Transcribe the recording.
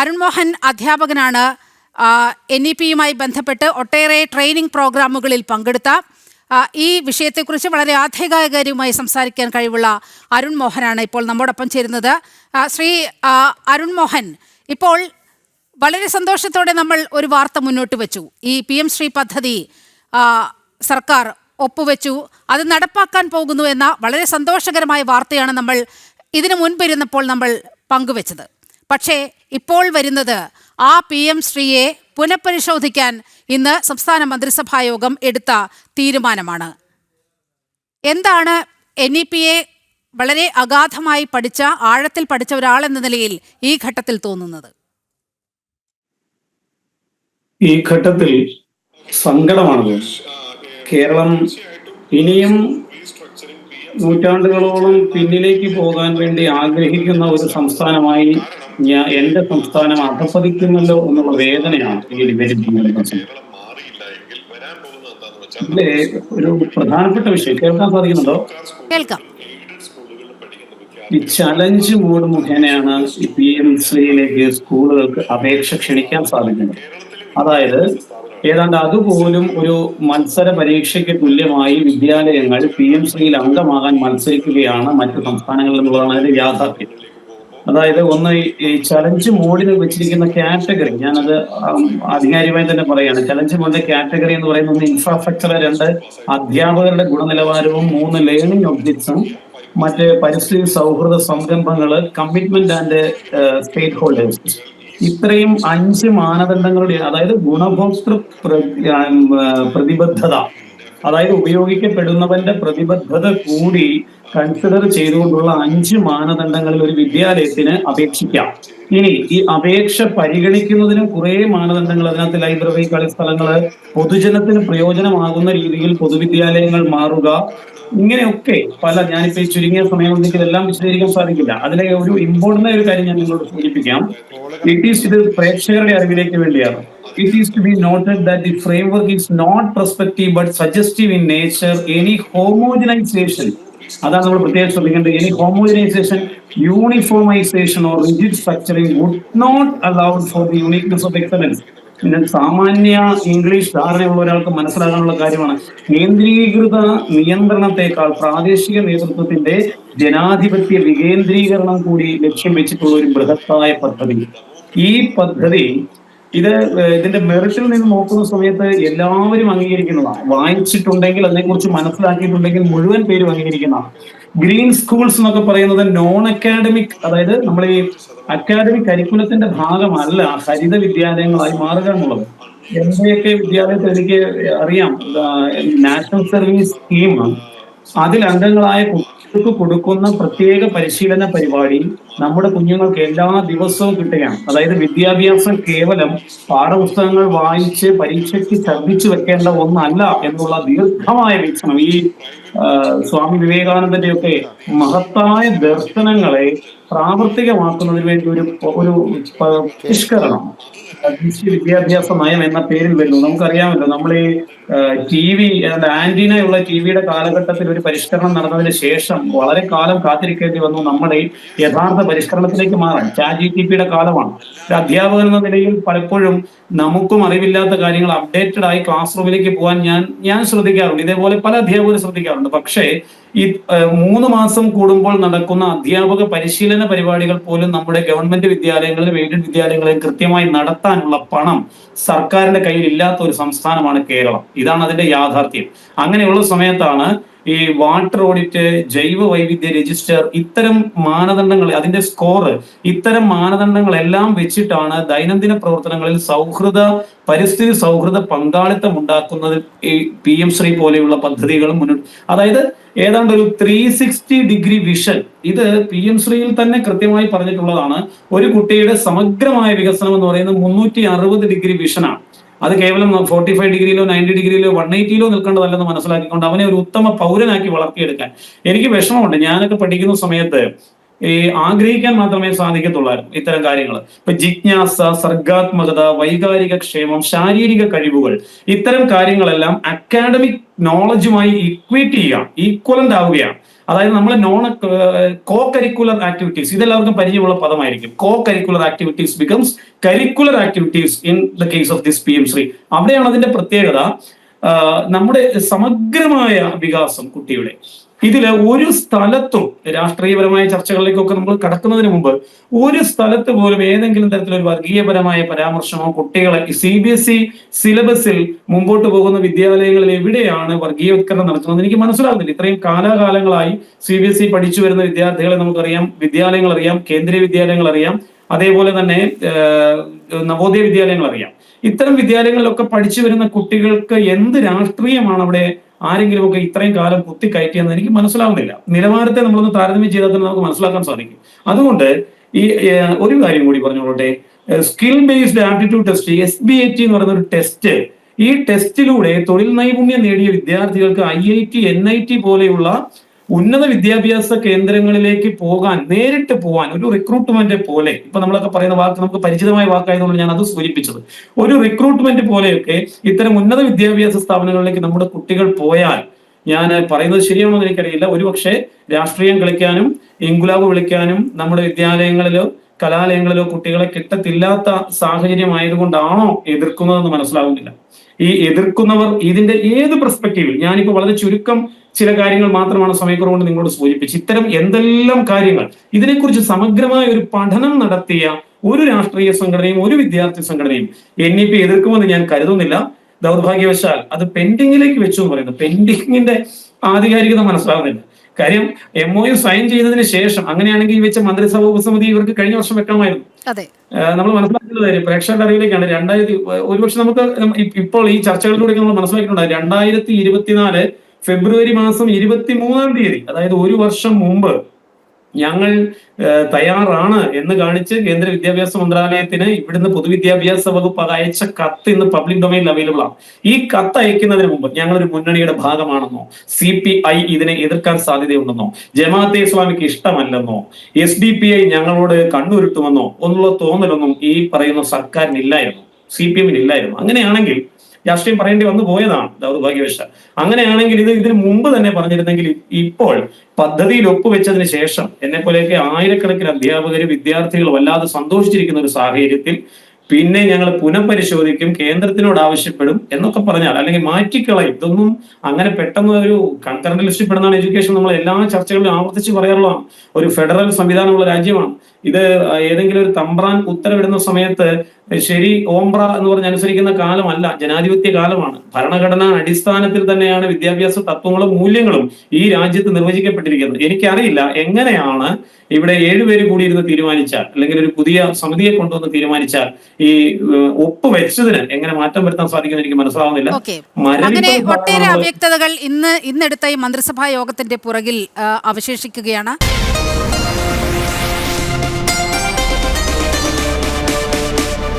അരുൺ മോഹൻ അധ്യാപകനാണ് N E പിയുമായി ബന്ധപ്പെട്ട് ഒട്ടേറെ ട്രെയിനിങ് പ്രോഗ്രാമുകളിൽ പങ്കെടുത്ത ഈ വിഷയത്തെക്കുറിച്ച് വളരെ ആധികാരികമായി സംസാരിക്കാൻ കഴിവുള്ള അരുൺ മോഹനാണ് ഇപ്പോൾ നമ്മോടൊപ്പം ചേരുന്നത്. ശ്രീ അരുൺ മോഹൻ ഇപ്പോൾ വളരെ സന്തോഷത്തോടെ നമ്മൾ ഒരു വാർത്ത മുന്നോട്ട് വെച്ചു. ഈ പി എം ശ്രീ പദ്ധതി സർക്കാർ ഒപ്പുവെച്ചു. അത് നടപ്പാക്കാൻ പോകുന്നു എന്ന വളരെ സന്തോഷകരമായ വാർത്തയാണ് നമ്മൾ ഇതിനു മുൻപിരുന്നപ്പോൾ നമ്മൾ പങ്കുവെച്ചത്. പക്ഷേ ഇപ്പോൾ വരുന്നത് ആ പി എം ശ്രീയെ പുനഃപരിശോധിക്കാൻ ഇന്ന് സംസ്ഥാന മന്ത്രിസഭാ യോഗം എടുത്ത തീരുമാനമാണ്. എന്താണ് എൻ ഇ പിയെ വളരെ അഗാധമായി പഠിച്ച ആഴത്തിൽ പഠിച്ച ഒരാൾ എന്ന നിലയിൽ ഈ ഘട്ടത്തിൽ തോന്നുന്നത്? ഈ ഘട്ടത്തിൽ സങ്കടമാണ് കേരളം ഇനിയും നൂറ്റാണ്ടുകളോളം പിന്നിലേക്ക് പോകാൻ വേണ്ടി ആഗ്രഹിക്കുന്ന ഒരു സംസ്ഥാനമായി ഞാൻ എന്റെ സംസ്ഥാനം അധപ്പതിക്കുന്നല്ലോ എന്നുള്ള വേദനയാണ് ഈ ഡിബേറ്റ് ഇതിലെ ഒരു പ്രധാനപ്പെട്ട വിഷയം കേൾക്കാൻ സാധിക്കുന്നുണ്ടോ കേൾക്കാം. ഈ ചലഞ്ച് മോഡ് മുഖേനയാണ് പി എം ശ്രീയിലേക്ക് സ്കൂളുകൾക്ക് അപേക്ഷ ക്ഷണിക്കാൻ സാധിക്കുന്നത്. അതായത് ഏതാണ്ട് അതുപോലും ഒരു മത്സര പരീക്ഷയ്ക്ക് തുല്യമായി വിദ്യാലയങ്ങൾ പി എം ശ്രീയിൽ അംഗമാകാൻ മത്സരിക്കുകയാണ് മറ്റു സംസ്ഥാനങ്ങളിൽ നിന്നുള്ളതാണ് അതിന്റെ യാഥാർത്ഥ്യം. അതായത് ഒന്ന് ഈ- ചലഞ്ച് മോഡിൽ വെച്ചിരിക്കുന്ന കാറ്റഗറി ഞാനത് ആധികാരികമായി തന്നെ പറയുകയാണ്. ചലഞ്ച് മോഡിന്റെ കാറ്റഗറി എന്ന് പറയുന്ന ഒന്ന് ഇൻഫ്രാസ്ട്രക്ചർ രണ്ട് അധ്യാപകരുടെ ഗുണനിലവാരവും മൂന്ന് ലേണിംഗ് ഒബ്ജക്ട്സും മറ്റ് പരിസ്ഥിതി സൗഹൃദ സംരംഭങ്ങൾ കമ്മിറ്റ്മെന്റ് ആൻഡ് സ്റ്റേറ്റ് ഹോൾഡേഴ്സ് ഇത്രയും അഞ്ച് മാനദണ്ഡങ്ങളുടെ അതായത് ഗുണഭോക്തൃ പ്ര- പ്രതിബദ്ധത. അതായത് ഉപയോഗിക്കപ്പെടുന്നവന്റെ പ്രതിബദ്ധത കൂടി കൺസിഡർ ചെയ്തുകൊണ്ടുള്ള അഞ്ച് മാനദണ്ഡങ്ങളിൽ ഒരു വിദ്യാലയത്തിന് അപേക്ഷിക്കാം. ഇനി ഈ അപേക്ഷ പരിഗണിക്കുന്നതിനും കുറെ മാനദണ്ഡങ്ങൾ അതിനകത്ത് ലൈബ്രറി കളിസ്ഥലങ്ങൾ പൊതുജനത്തിന് പ്രയോജനമാകുന്ന രീതിയിൽ പൊതുവിദ്യാലയങ്ങൾ മാറുക. ഇങ്ങനെയൊക്കെ പല ഞാനിപ്പോ ഈ ചുരുങ്ങിയ സമയം കൊണ്ട് ഇതെല്ലാം വിശദീകരിക്കാൻ സാധിക്കില്ല. അതിലെ ഒരു ഇമ്പോർട്ടന്റ് ഒരു കാര്യം ഞാൻ നിങ്ങളോട് സൂചിപ്പിക്കാം. ഇറ്റ് ഈസ് ഇത് പ്രേക്ഷകരുടെ അറിവിലേക്ക് വേണ്ടിയാണ്. It is to be noted that the framework is not prospective but suggestive in nature. Any homogenization, അതാണ് നമ്മൾ പ്രത്യേകം ശ്രദ്ധിക്കേണ്ടത്. Any homogenisation uniformisation or rigid structuring would not allowed for the uniqueness of excellence പിന്നെ സാമാന്യ English ധാരണയുള്ള ഒരാൾക്ക് മനസ്സിലാകാനുള്ള കാര്യമാണ്. കേന്ദ്രീകൃത നിയന്ത്രണത്തെക്കാൾ പ്രാദേശിക നേതൃത്വത്തിന്റെ ജനാധിപത്യ വികേന്ദ്രീകരണം കൂടി ലക്ഷ്യം വെച്ചിട്ടുള്ള ഒരു ബൃഹത്തായ പദ്ധതി. ഈ പദ്ധതി ഇത് ഇതിന്റെ മെറിറ്റിൽ നിന്ന് നോക്കുന്ന സമയത്ത് എല്ലാവരും അംഗീകരിക്കുന്നതാണ് വായിച്ചിട്ടുണ്ടെങ്കിൽ അതിനെക്കുറിച്ച് മനസ്സിലാക്കിയിട്ടുണ്ടെങ്കിൽ മുഴുവൻ പേരും അംഗീകരിക്കുന്നതാണ് ഗ്രീൻ സ്കൂൾസ് എന്നൊക്കെ പറയുന്നത് നോൺ അക്കാഡമിക് അതായത് നമ്മൾ ഈ അക്കാഡമിക് കരിക്കുലത്തിന്റെ ഭാഗമല്ല ഹരിത വിദ്യാലയങ്ങളായി മാറുക എന്നുള്ളത്. എന്തൊക്കെ വിദ്യാലയത്തിൽ എനിക്ക് അറിയാം. നാഷണൽ സർവീസ് സ്കീം അതിൽ അംഗങ്ങളായ കുട്ടികൾക്ക് കൊടുക്കുന്ന പ്രത്യേക പരിശീലന പരിപാടി നമ്മുടെ കുഞ്ഞുങ്ങൾക്ക് എല്ലാ ദിവസവും കിട്ടുകയാണ്. അതായത് വിദ്യാഭ്യാസം കേവലം പാഠപുസ്തകങ്ങൾ വായിച്ച് പരീക്ഷയ്ക്ക് ശ്രദ്ധിച്ചു വെക്കേണ്ട ഒന്നല്ല എന്നുള്ള ദീർഘമായ വീക്ഷണം ഈ സ്വാമി വിവേകാനന്ദന്റെ ഒക്കെ മഹത്തായ ദർശനങ്ങളെ പ്രാവർത്തികമാക്കുന്നതിന് വേണ്ടി ഒരു ഒരു പരിഷ്കരണം. വിദ്യാഭ്യാസ നയം എന്ന പേരിൽ വരുന്നു. നമുക്കറിയാമല്ലോ നമ്മൾ ഈ ടി വി ആന്റിനയുള്ള ടി വിയുടെ കാലഘട്ടത്തിൽ ഒരു പരിഷ്കരണം നടന്നതിന് ശേഷം വളരെ കാലം കാത്തിരിക്കേണ്ടി വന്നു. നമ്മുടെ യഥാർത്ഥ പരിഷ്കരണത്തിലേക്ക് മാറാൻ. ചാറ്റ് ജി ടി പിയുടെ കാലമാണ്. ഒരു അധ്യാപകൻ എന്ന നിലയിൽ പലപ്പോഴും നമുക്കും അറിവില്ലാത്ത കാര്യങ്ങൾ അപ്ഡേറ്റഡ് ആയി ക്ലാസ് റൂമിലേക്ക് പോകാൻ ഞാൻ ഞാൻ ശ്രദ്ധിക്കാറുണ്ട്. ഇതേപോലെ പല അധ്യാപകരും ശ്രദ്ധിക്കാറുണ്ട്. പക്ഷേ ഈ മൂന്ന് മാസം കൂടുമ്പോൾ നടക്കുന്ന അധ്യാപക പരിശീലന പരിപാടികൾ പോലും നമ്മുടെ ഗവൺമെന്റ് വിദ്യാലയങ്ങളിലും എയ്ഡഡ് വിദ്യാലയങ്ങളിലും കൃത്യമായി നടത്താനുള്ള പണം സർക്കാരിന്റെ കയ്യിൽ ഇല്ലാത്ത ഒരു സംസ്ഥാനമാണ് കേരളം. ഇതാണ് അതിന്റെ യാഥാർത്ഥ്യം. അങ്ങനെയുള്ള സമയത്താണ് ഈ വാട്ടർ ഓഡിറ്റ് ജൈവ വൈവിധ്യ രജിസ്റ്റർ ഇത്തരം മാനദണ്ഡങ്ങൾ അതിന്റെ സ്കോർ ഇത്തരം മാനദണ്ഡങ്ങളെല്ലാം വെച്ചിട്ടാണ് ദൈനംദിന പ്രവർത്തനങ്ങളിൽ സൗഹൃദ പരിസ്ഥിതി സൗഹൃദ പങ്കാളിത്തം ഉണ്ടാക്കുന്നത് ഈ പി എം ശ്രീ പോലെയുള്ള പദ്ധതികളും മുന്നോട്ട് അതായത് ഏതാണ്ട് ഒരു ത്രീ സിക്സ്റ്റി ഡിഗ്രി വിഷൻ ഇത് പി എം ശ്രീയിൽ തന്നെ കൃത്യമായി പറഞ്ഞിട്ടുള്ളതാണ്. ഒരു കുട്ടിയുടെ സമഗ്രമായ വികസനം എന്ന് പറയുന്നത് മുന്നൂറ്റി അറുപത് ഡിഗ്രി വിഷനാണ് അത് കേവലം ഫോർട്ടി ഫൈവ് ഡിഗ്രിയിലോ നയന്റി ഡിഗ്രിയിലോ വൺ എയ്റ്റിയിലോ നിൽക്കേണ്ടതല്ലെന്ന് മനസ്സിലാക്കിക്കൊണ്ട് അവനെ ഒരു ഉത്തമ പൗരനാക്കി വളർത്തിയെടുക്കാൻ. എനിക്ക് വിഷമമുണ്ട്. ഞാനൊക്കെ പഠിക്കുന്ന സമയത്ത് ഈ ആഗ്രഹിക്കാൻ മാത്രമേ സാധിക്കത്തുള്ളായിരുന്നു ഇത്തരം കാര്യങ്ങൾ. ഇപ്പൊ ജിജ്ഞാസ സർഗാത്മകത വൈകാരിക ക്ഷേമം ശാരീരിക കഴിവുകൾ ഇത്തരം കാര്യങ്ങളെല്ലാം അക്കാഡമിക് നോളജുമായി ഇക്വേറ്റ് ചെയ്യുക ഈക്വലന്റ് ആവുകയാണ്. അതായത് നമ്മൾ നോൺ കോ കരിക്കുലർ ആക്ടിവിറ്റീസ് ഇതെല്ലാവർക്കും പരിചയമുള്ള പദമായിരിക്കും. Co curricular activities becomes curricular activities in the case of this P M Shri അവിടെയാണ് അതിന്റെ പ്രത്യേകത. നമ്മുടെ സമഗ്രമായ വികാസം കുട്ടിയുടെ. ഇതിൽ ഒരു സ്ഥലത്തും രാഷ്ട്രീയപരമായ ചർച്ചകളിലേക്കൊക്കെ നമ്മൾ കടക്കുന്നതിന് മുമ്പ് ഒരു സ്ഥലത്ത് പോലും ഏതെങ്കിലും തരത്തിലൊരു വർഗീയപരമായ പരാമർശമോ കുട്ടികളെ സി ബി എസ് ഇ സിലബസിൽ മുമ്പോട്ട് പോകുന്ന വിദ്യാലയങ്ങളിൽ എവിടെയാണ് വർഗീയവത്കരണം നടത്തുന്നത് എനിക്ക് മനസ്സിലാകുന്നില്ല ഇത്രയും കാലാകാലങ്ങളായി സി ബി എസ് ഇ പഠിച്ചു വരുന്ന വിദ്യാർത്ഥികളെ നമുക്കറിയാം വിദ്യാലയങ്ങൾ അറിയാം കേന്ദ്രീയ വിദ്യാലയങ്ങൾ അറിയാം അതേപോലെ തന്നെ നവോദയ വിദ്യാലയങ്ങൾ അറിയാം ഇത്തരം വിദ്യാലയങ്ങളിലൊക്കെ പഠിച്ചു വരുന്ന കുട്ടികൾക്ക് എന്ത് രാഷ്ട്രീയമാണ് അവിടെ ആരെങ്കിലും ഒക്കെ ഇത്രയും കാലം കുത്തി കയറ്റിയെന്ന് എനിക്ക് മനസ്സിലാവുന്നില്ല. നിലവാരത്തെ നമ്മളൊന്ന് താരതമ്യം ചെയ്താൽ തന്നെ നമുക്ക് മനസ്സിലാക്കാൻ സാധിക്കും. അതുകൊണ്ട് ഈ ഒരു കാര്യം കൂടി പറഞ്ഞോളട്ടെ. Skill based aptitude test S B A T എന്ന് പറയുന്ന ഒരു ടെസ്റ്റ് ഈ ടെസ്റ്റിലൂടെ തൊഴിൽ നൈപുണ്യം നേടിയ വിദ്യാർത്ഥികൾക്ക് I I T N I T പോലെയുള്ള ഉന്നത വിദ്യാഭ്യാസ കേന്ദ്രങ്ങളിലേക്ക് പോകാൻ നേരിട്ട് പോകാൻ ഒരു റിക്രൂട്ട്മെന്റ് പോലെ ഇപ്പൊ നമ്മളൊക്കെ പറയുന്ന വാക്ക് നമുക്ക് പരിചിതമായ വാക്കായതുകൊണ്ട് ഞാൻ അത് സൂചിപ്പിച്ചത്. ഒരു റിക്രൂട്ട്മെന്റ് പോലെയൊക്കെ ഇത്തരം ഉന്നത വിദ്യാഭ്യാസ സ്ഥാപനങ്ങളിലേക്ക് നമ്മുടെ കുട്ടികൾ പോയാൽ ഞാൻ പറയുന്നത് ശരിയാണോ എന്ന് എനിക്കറിയില്ല ഒരുപക്ഷെ രാഷ്ട്രീയം കളിക്കാനും ഇൻകുലാബ് വിളിക്കാനും നമ്മുടെ വിദ്യാലയങ്ങളിലോ കലാലയങ്ങളിലോ കുട്ടികളെ കിട്ടത്തില്ലാത്ത സാഹചര്യം ആയതുകൊണ്ടാണോ എതിർക്കുന്നതെന്ന് മനസ്സിലാവുന്നില്ല. ഈ എതിർക്കുന്നവർ ഇതിന്റെ ഏത് പെർസ്പെക്റ്റീവിൽ ഞാനിപ്പോ വളരെ ചുരുക്കം ചില കാര്യങ്ങൾ മാത്രമാണ് സമയക്കുറവുകൊണ്ട് നിങ്ങളോട് സൂചിപ്പിച്ചു ഇത്തരം എന്തെല്ലാം കാര്യങ്ങൾ ഇതിനെക്കുറിച്ച് സമഗ്രമായ ഒരു പഠനം നടത്തിയ ഒരു രാഷ്ട്രീയ സംഘടനയും ഒരു വിദ്യാർത്ഥി സംഘടനയും എൻ ഇ പി എതിർക്കുമെന്ന് ഞാൻ കരുതുന്നില്ല. ദൗർഭാഗ്യവശാൽ അത് പെൻഡിങ്ങിലേക്ക് വെച്ചു എന്ന് പറയുന്നത് പെൻഡിങ്ങിന്റെ ആധികാരികത മനസ്സിലാവുന്നില്ല കാര്യം എം ഒ യു സൈൻ ചെയ്തതിന് ശേഷം അങ്ങനെയാണെങ്കിൽ ഈ വെച്ച മന്ത്രിസഭ ഉപസമിതി ഇവർക്ക് കഴിഞ്ഞ വർഷം വെക്കാമായിരുന്നു നമ്മൾ മനസ്സിലാക്കേണ്ട കാര്യം പ്രേക്ഷകരുടെ അറിവിലേക്കാണ്. രണ്ടായിരത്തി ഒരുപക്ഷെ നമുക്ക് ഇപ്പോൾ ഈ ചർച്ചകളിലൂടെ നമ്മൾ മനസ്സിലാക്കിയിട്ടുണ്ട്. രണ്ടായിരത്തി ഇരുപത്തിനാല് ഫെബ്രുവരി മാസം ഇരുപത്തി മൂന്നാം തീയതി അതായത് ഒരു വർഷം മുമ്പ് ഞങ്ങൾ തയ്യാറാണ് എന്ന് കാണിച്ച് കേന്ദ്ര വിദ്യാഭ്യാസ മന്ത്രാലയത്തിന് ഇവിടുന്ന് പൊതുവിദ്യാഭ്യാസ വകുപ്പ് അയച്ച കത്ത് ഇന്ന് പബ്ലിക് ഡൊമൈനിൽ അവൈലബിൾ ആണ്. ഈ കത്ത് അയക്കുന്നതിന് മുമ്പ് ഒരു മുന്നണിയുടെ ഭാഗമാണെന്നോ സി പി ഐ ഇതിനെ എതിർക്കാൻ സാധ്യതയുണ്ടെന്നോ ജമാഅത്തെ ഇസ്ലാമിക്ക് ഇഷ്ടമല്ലെന്നോ എസ് ഡി പി ഐ ഞങ്ങളോട് കണ്ണുരുട്ടുമെന്നോ ഒന്നുള്ള തോന്നലൊന്നും ഈ പറയുന്ന സർക്കാരിനില്ലായിരുന്നു സി പി എമ്മിന് ഇല്ലായിരുന്നു. അങ്ങനെയാണെങ്കിൽ രാഷ്ട്രീയം പറയേണ്ടി വന്നു പോയതാണ്. ദൗർഭാഗ്യവശ അങ്ങനെയാണെങ്കിൽ ഇത് ഇതിന് മുമ്പ് തന്നെ പറഞ്ഞിരുന്നെങ്കിൽ ഇപ്പോൾ പദ്ധതിയിൽ ഒപ്പുവെച്ചതിന് ശേഷം എന്നെ പോലെയൊക്കെ ആയിരക്കണക്കിന് അധ്യാപകർ വിദ്യാർത്ഥികൾ വല്ലാതെ സന്തോഷിച്ചിരിക്കുന്ന ഒരു സാഹചര്യത്തിൽ പിന്നെ ഞങ്ങൾ പുനഃപരിശോധിക്കും കേന്ദ്രത്തിനോട് ആവശ്യപ്പെടും എന്നൊക്കെ പറഞ്ഞാൽ അല്ലെങ്കിൽ മാറ്റിക്കളയും. ഇതൊന്നും അങ്ങനെ പെട്ടെന്ന് ഒരു കൺകറന്റ് ലിസ്റ്റിൽ പെടുന്നതാണ് എഡ്യൂക്കേഷൻ. നമ്മൾ എല്ലാ ചർച്ചകളിലും ആവർത്തിച്ച് പറയാറുള്ളതാണ് ഒരു ഫെഡറൽ സംവിധാനമുള്ള രാജ്യമാണ്. ഇത് ഏതെങ്കിലും ഒരു തമ്പ്രാൻ ഉത്തരവിടുന്ന സമയത്ത് ശരി ഓംബ്ര എന്ന് പറഞ്ഞ് അനുസരിക്കുന്ന കാലമല്ല ജനാധിപത്യ കാലമാണ്. ഭരണഘടനാ അടിസ്ഥാനത്തിൽ തന്നെയാണ് വിദ്യാഭ്യാസ തത്വങ്ങളും മൂല്യങ്ങളും ഈ രാജ്യത്ത് നിർവചിക്കപ്പെട്ടിരിക്കുന്നത്. എനിക്കറിയില്ല എങ്ങനെയാണ് ഇവിടെ ഏഴുപേര് കൂടി ഇരുന്ന് തീരുമാനിച്ചാൽ അല്ലെങ്കിൽ ഒരു പുതിയ സമിതിയെ കൊണ്ടുവന്ന് തീരുമാനിച്ചാൽ ഈ ഒപ്പ് വെച്ചതിന് എങ്ങനെ മാറ്റം വരുത്താൻ സാധിക്കുമെന്ന് എനിക്ക് മനസ്സിലാവുന്നില്ല. അങ്ങനെ ഒട്ടേറെ അവ്യക്തതകൾ ഇന്ന് ഇന്നെടുത്ത ഈ മന്ത്രിസഭാ യോഗത്തിന്റെ പുറകിൽ അവശേഷിക്കുകയാണ്.